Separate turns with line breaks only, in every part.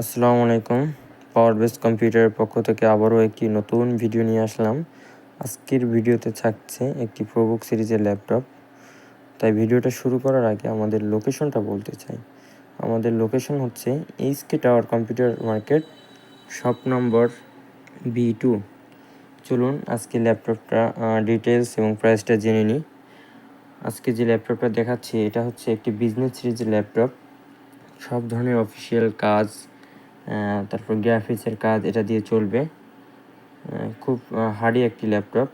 আসসালামু আলাইকুম। পাওয়ার বেস কম্পিউটারের পক্ষ থেকে আবারও একটি নতুন ভিডিও নিয়ে আসলাম। আজকের ভিডিওতে থাকছে একটি প্রোবুক সিরিজের ল্যাপটপ। তাই ভিডিওটা শুরু করার আগে আমাদের লোকেশনটা বলতে চাই। আমাদের লোকেশন হচ্ছে HK tower computer market shop number B two চলুন আজকে ল্যাপটপটা ডিটেলস এবং প্রাইসটা জেনে নিই। আজকে যে ল্যাপটপটা দেখাচ্ছি, এটা হচ্ছে একটি বিজনেস সিরিজের ল্যাপটপ। সব ধরনের অফিসিয়াল কাজ তারপর গ্রাফিক্সের কাজ এটা দিয়ে চলবে। খুব হার্ডি একটি ল্যাপটপ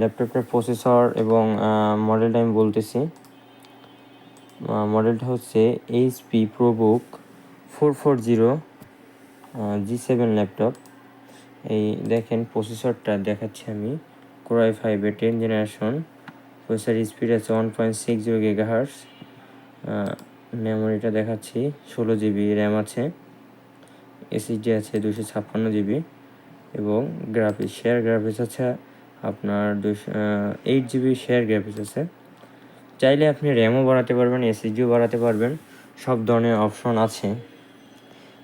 ল্যাপটপটার প্রসেসর এবং মডেলটা আমি বলতেছি। মডেলটা হচ্ছে HP ProBook four four zero G seven laptop এই দেখেন প্রসেসরটা দেখাচ্ছি আমি। কোরআই ফাইভে টেন জেনারেশন প্রসেসর স্পিড আছে one point six zero gigahertz মেমোরিটা দেখাচ্ছি, ষোলো জিবি র্যাম আছে। এসএসডি আছে দুশো ছাপ্পান্ন জিবি এবং গ্রাফিক্স শেয়ার গ্রাফিক্স আছে আপনার দুশো এইট জিবি শেয়ার গ্রাফিক্স আছে। চাইলে আপনি র্যামও বাড়াতে পারবেন এসএসডিও বাড়াতে পারবেন, সব ধরনের অপশন আছে।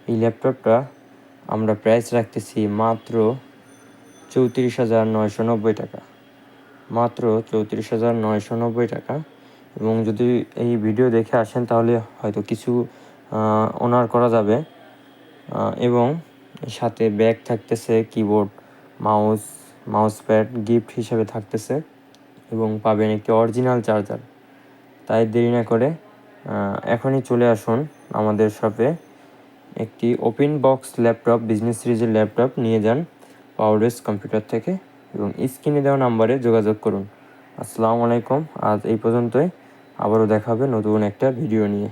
এই ল্যাপটপটা আমরা প্রাইস রাখতেছি মাত্র চৌত্রিশ হাজার নয়শো নব্বই টাকা। মাত্র চৌত্রিশ হাজার নয়শো নব্বই টাকা এবং যদি এই ভিডিও দেখে আসেন তাহলে হয়তো কিছু ওনার করা যাবে। এবং সাথে ব্যাগ থাকতেছে keyboard mouse mouse pad gift হিসেবে থাকতেছে এবং পাবেন একটি অরিজিনাল চার্জার তাই দেরি না করে এখনই চলে আসুন আমাদের শপে একটি ওপেন বক্স ল্যাপটপ বিজনেস সিরিজের ল্যাপটপ নিয়ে যান পাওয়ারবেস কম্পিউটার থেকে এবং স্ক্রিনে দেওয়া নাম্বারে যোগাযোগ করুন। আসসালামু আলাইকুম, আজ এই পর্যন্তই। আবারও দেখা হবে নতুন একটা ভিডিও নিয়ে।